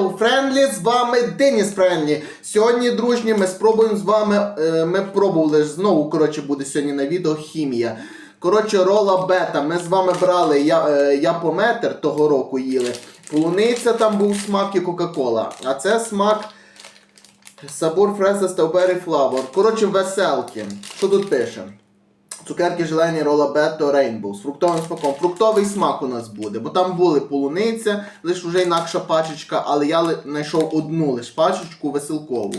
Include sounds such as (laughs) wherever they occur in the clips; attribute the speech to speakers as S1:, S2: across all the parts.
S1: Hello, Friendly, з вами Деніс Френлі. Сьогодні, дружні, ми спробуємо з вами. е, Ми пробували знову, коротше, буде сьогодні на відео хімія. Коротше, рола бета. Ми з вами брали я, е, того року їли. Полуниця там був смак і Кока-Кола. А це смак Сабур Фреса Стrawberry Флавор. Коротше, веселки. Що тут пише? Цукерки желені рола бето рейнбоу з фруктовим смаком. Фруктовий смак у нас буде, бо там були полуниця, лише вже інакша пачечка, але я знайшов одну лише пачечку веселкову.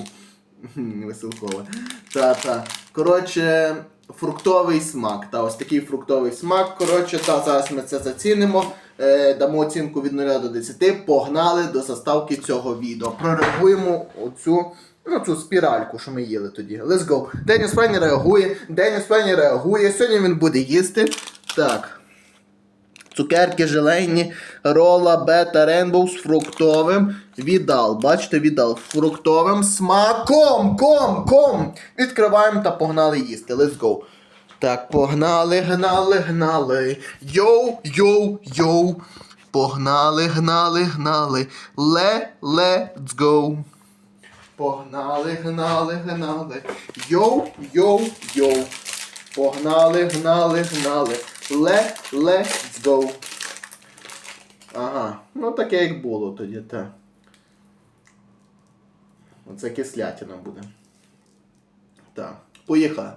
S1: (laughs) Веселкова. Та-та. Коротше, фруктовий смак. Та, ось такий фруктовий смак. Коротше, та, зараз ми це зацінимо. Е, дамо оцінку від 0 до 10. Погнали до заставки цього відео. Прореагуємо оцю. Ну, цю спіральку, що ми їли тоді. Let's go. Деніс Фенні реагує. Деніс Фенні реагує. Сьогодні він буде їсти. Так. Цукерки желейні, рола бета рейнбоу з фруктовим. Віддал. Бачите, віддал. Фруктовим смаком. Ком, ком. Відкриваємо та погнали їсти. Let's go. Так, погнали, гнали, гнали. Йоу, йоу, йоу. Погнали, гнали, гнали. Ле, let's go. Погнали, гнали, гнали. Йоу, йоу, йоу. Погнали, гнали, гнали. Ле, let's go. Ага, ну таке як було тоді, так. Оце кислятина буде. Так, поїхали.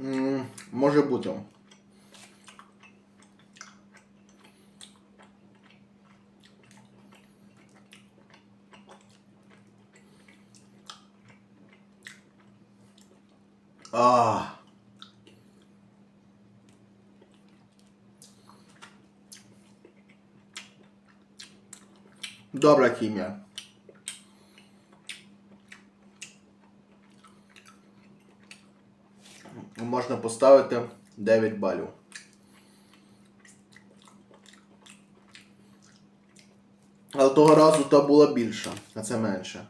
S1: М, може бути. А. Добра хімія. Можна поставити 9 балів. Але того разу та була більша, а це менше.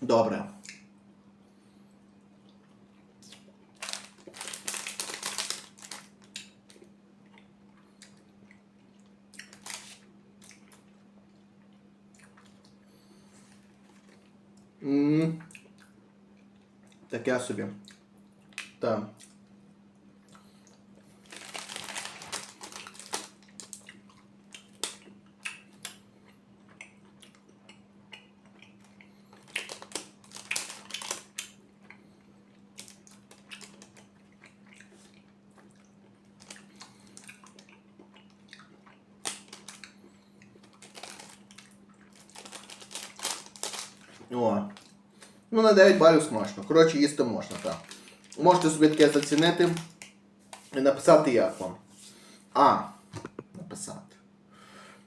S1: Добре. М, Таке собі. Так. О. Ну, на 9 балів смачно. Коротше, їсти можна, так. Можете собі таке зацінити і написати як вам. А. Написати.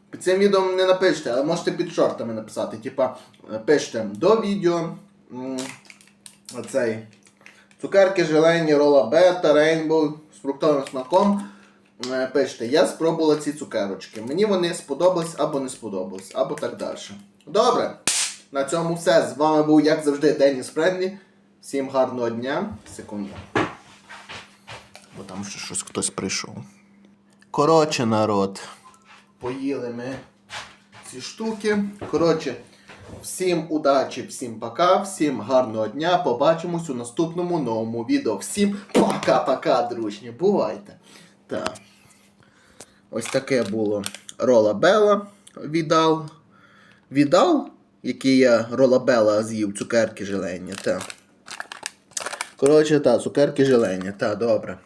S1: Під цим відео не напишете, але можете під шортами написати. Типа, пишете до відео. Оцей. Цукерки желені, рола бета, рейнбоу з фруктовим смаком. Пишете, я спробувала ці цукерочки. Мені вони сподобались або не сподобались, або так далі. Добре. На цьому все. З вами був, як завжди, Деніс Френлі. Всім гарного дня. Секунду. Бо там ще щось хтось прийшов. Коротше, народ. Поїли ми ці штуки. Коротше, всім удачі, всім пока, всім гарного дня. Побачимось у наступному новому відео. Всім пока-пока, дружні. Бувайте. Так. Ось таке було Рола Белла. Віддал. Віддал? Які я ролабела з'їв, цукерки желені, та. Коротше, та, цукерки желені, та, добре.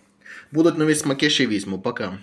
S1: Будуть нові смаки ще візьму, пока.